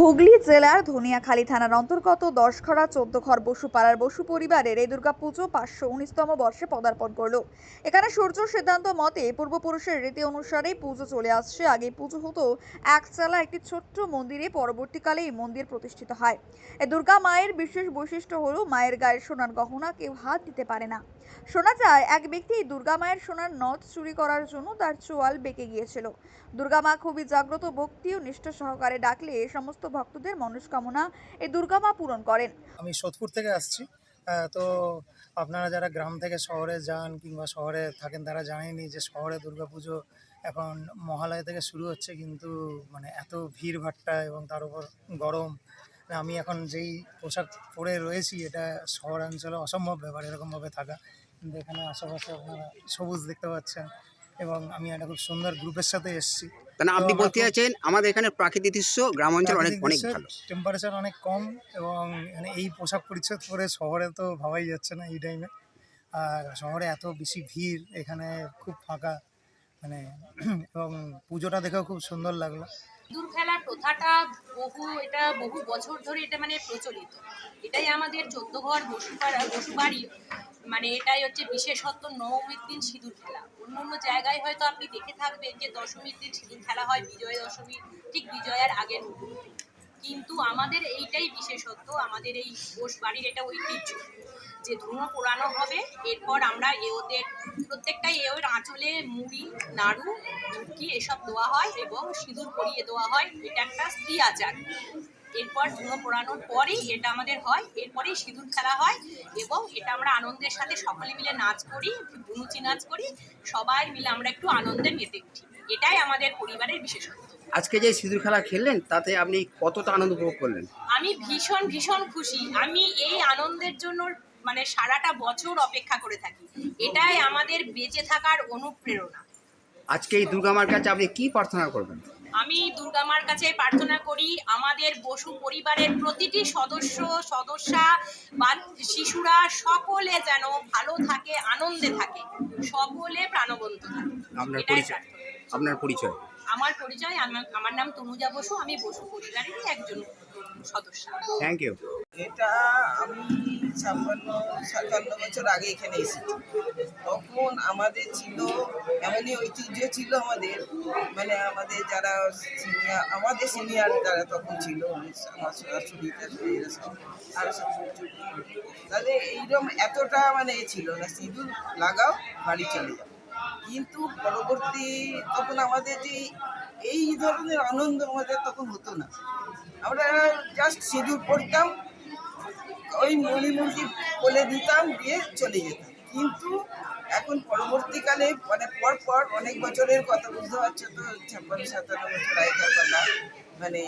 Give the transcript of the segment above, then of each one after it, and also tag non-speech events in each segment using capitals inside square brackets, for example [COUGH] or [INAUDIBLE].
হুগলি জেলার ধনিয়াখালী থানার অন্তর্গত দশখরা চোদ্দঘর বসুপাড়ার বসু পরিবারের এই দুর্গাপুজো পাঁচশো উনিশতম বর্ষে পদার্পণ করল। এখানে সূর্য সিদ্ধান্ত মতে পূর্বপুরুষের রীতি অনুসারে পুজো চলে আসছে। আগে পুজো হতো একচালা একটি ছোট্ট মন্দিরে, পরবর্তীকালে এই মন্দির প্রতিষ্ঠিত হয়। এ দুর্গা মায়ের বিশেষ বৈশিষ্ট্য হলো মায়ের গায়ের সোনার গহনা, কেউ হাত দিতে পারে না। শোনা যায়, এক ব্যক্তি এই দুর্গা মায়ের সোনার নথ চুরি করার জন্য তার চোয়াল বেঁকে গিয়েছিল। দুর্গা মা খুবই জাগ্রত, ভক্তি ও নিষ্ঠ সহকারে ডাকলে সমস্ত ভক্তদের মনস্কামনা এই দুর্গা মা পূরণ করেন। আমি সোদপুর থেকে আসছি। তো আপনারা যারা গ্রাম থেকে শহরে যান কিংবা শহরে থাকেন, তারা জানেনি যে শহরে দুর্গাপুজো এখন মহালয়া থেকে শুরু হচ্ছে, কিন্তু মানে এত ভিড় ভাট্টা এবং তার উপর গরম। আমি এখন যেই পোশাক পরে রয়েছি, এটা শহরাঞ্চলে অসম্ভব ব্যাপার, এরকমভাবে থাকা। কিন্তু এখানে আশেপাশে আপনারা সবুজ দেখতে পাচ্ছেন এবং আমি একটা খুব সুন্দর গ্রুপের সাথে এসেছি। তাহলে আপনি বলতে চাইছেন আমাদের এখানে প্রাকৃতিক দৃশ্য গ্রাম অঞ্চল অনেক অনেক ভালো। টেম্পারেচার অনেক কম এবং মানে এই পোশাক পরিচ্ছদ পরে শহরে তো ভাবাই যাচ্ছে না এই টাইমে আর শহরে এত বেশি ভিড় এখানে খুব ফাঁকা মানে [CLEARS THROAT] এবং পুজোটা দেখেও খুব সুন্দর লাগল। সিঁদুর খেলার প্রথাটা বহু এটা বহু বছর ধরে এটা মানে প্রচলিত। এটাই আমাদের চোদ্দ ঘর বসুপাড়া বসুবাড়ি মানে এটাই হচ্ছে বিশেষত্ব নবমীর দিন সিঁদুর খেলা। অন্য অন্য জায়গায় হয়তো আপনি দেখে থাকবেন যে দশমীর দিন সিঁদুর খেলা হয় বিজয়া দশমী, ঠিক বিজয়ার আগের কিন্তু আমাদের এইটাই বিশেষত্ব, আমাদের এই ঘোষ বাড়ির এটা ঐতিহ্য যে ধুনো পোড়ানো হবে, এরপর আমরা এ ওদের প্রত্যেকটাই এ ওর আঁচলে মুড়ি, নাড়ু ধুকি এসব দেওয়া হয় এবং সিঁদুর পরিয়ে দেওয়া হয়। এটা একটা স্ত্রী আচার। এরপর ধুনো পোড়ানোর পরেই এটা আমাদের হয় এরপরেই সিঁদুর খেলা হয় এবং এটা আমরা আনন্দের সাথে সকলে মিলে নাচ করি বুনুচি নাচ করি সবাই মিলে আমরা একটু আনন্দে মেতে উঠি। এটাই আমাদের পরিবারের বিশেষত্ব। আজকে যে সিঁদুর খেলা খেললেন তাতে আপনি কতটা আনন্দ উপভোগ করলেন? আমি ভীষণ ভীষণ খুশি। আমি এই আনন্দের জন্য মানে সারাটা বছর অপেক্ষা করে থাকি। এটাই আমাদের বেঁচে থাকার অনুপ্রেরণা। আজকে এই দুর্গামার কাছে আপনি কি প্রার্থনা করবেন? আমি দুর্গামার কাছে প্রার্থনা করি আমাদের বসু পরিবারের প্রতিটি সদস্য সদস্যা বা শিশুরা সকলে যেন ভালো থাকে আনন্দে থাকে। সকলে প্রাণবন্ত থাকে। আপনার এটাই পরিচয়? আপনার পরিচয়? আমার পরিচয় আমার- আমার নাম তনুজা বসু আমি বসু পরিবারেরই একজন সদস্য। থ্যাংক ইউ এটা আমি ছাপ্পান্ন, সাতান্ন বছর আগে এখানে এসেছি। তখন আমাদের ছিল, এমনই ঐতিহ্য ছিল আমাদের মানে আমাদের যারা সিনিয়র আমাদের সিনিয়র যারা তখন ছিল আমার শাশুড়ি টাশুড়ি এরা সব আরও তাদের এইরকম এতটা মানে ছিল না, সিঁদুর লাগাও, বাড়ি চলে যাও। কিন্তু পরবর্তী তখন আমাদের যে এই ধরনের আনন্দ আমাদের তখন হতো না। আমরা জাস্ট সিঁদুর পড়তাম ওই মণিমুরগি বলে দিতাম, দিয়ে চলে যেতাম। কিন্তু এখন পরবর্তীকালে মানে পর পর অনেক বছরের কথা বুঝতে পারছ তো, ছাপ্পান্ন, সাতান্ন বছর আগেকার কথা। মানে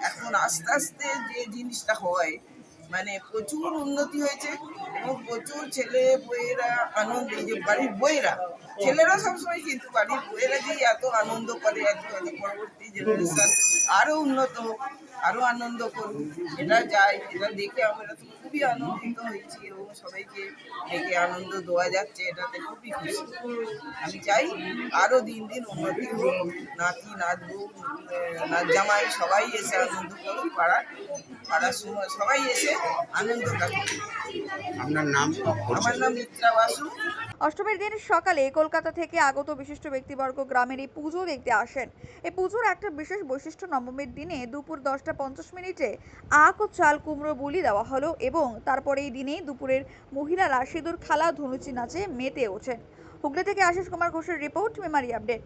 এখন আস্তে আস্তে যে জিনিসটা হয় মানে প্রচুর উন্নতি হয়েছে এবং প্রচুর ছেলে বইয়েরা আনন্দ যে বাড়ির বইয়েরা, ছেলেরা সবসময় কিন্তু বাড়ির বইয়েরা যে এত আনন্দ করে, এত পরবর্তী জেনারেশন আরও উন্নত হোক, আরও আনন্দ করুক, এটা যাই এটা দেখে আমরা তো খুবই আনন্দিত হয়েছি এবং সবাইকে একে আনন্দ দেওয়া যাচ্ছে, এটাতে খুবই খুশি। আমি চাই আরও দিন দিন উন্নতি হোক নাতি, নাতবু নাচ জামাই সবাই এসে আনন্দ করুক পাড়ার পাড়ার সবাই এসে আনন্দটা আপনার নাম আমার নাম মিত্রা বাসু। অষ্টমীর দিন সকালে কলকাতা থেকে আগত বিশিষ্ট ব্যক্তিবর্গ গ্রামের এই পুজো দেখতে আসেন। এই পুজোর একটা বিশেষ বৈশিষ্ট্য নবমীর দিনে দুপুর দশটা পঞ্চাশ মিনিটে আখ ও চাল কুমড়ো বলি দেওয়া হলো এবং তারপরে এই দিনে দুপুরের মহিলারা সিঁদুর খালা ধনুচি নাচে মেতে ওঠেন। হুগলি থেকে আশিস কুমার ঘোষের রিপোর্ট মেমারি আপডেট।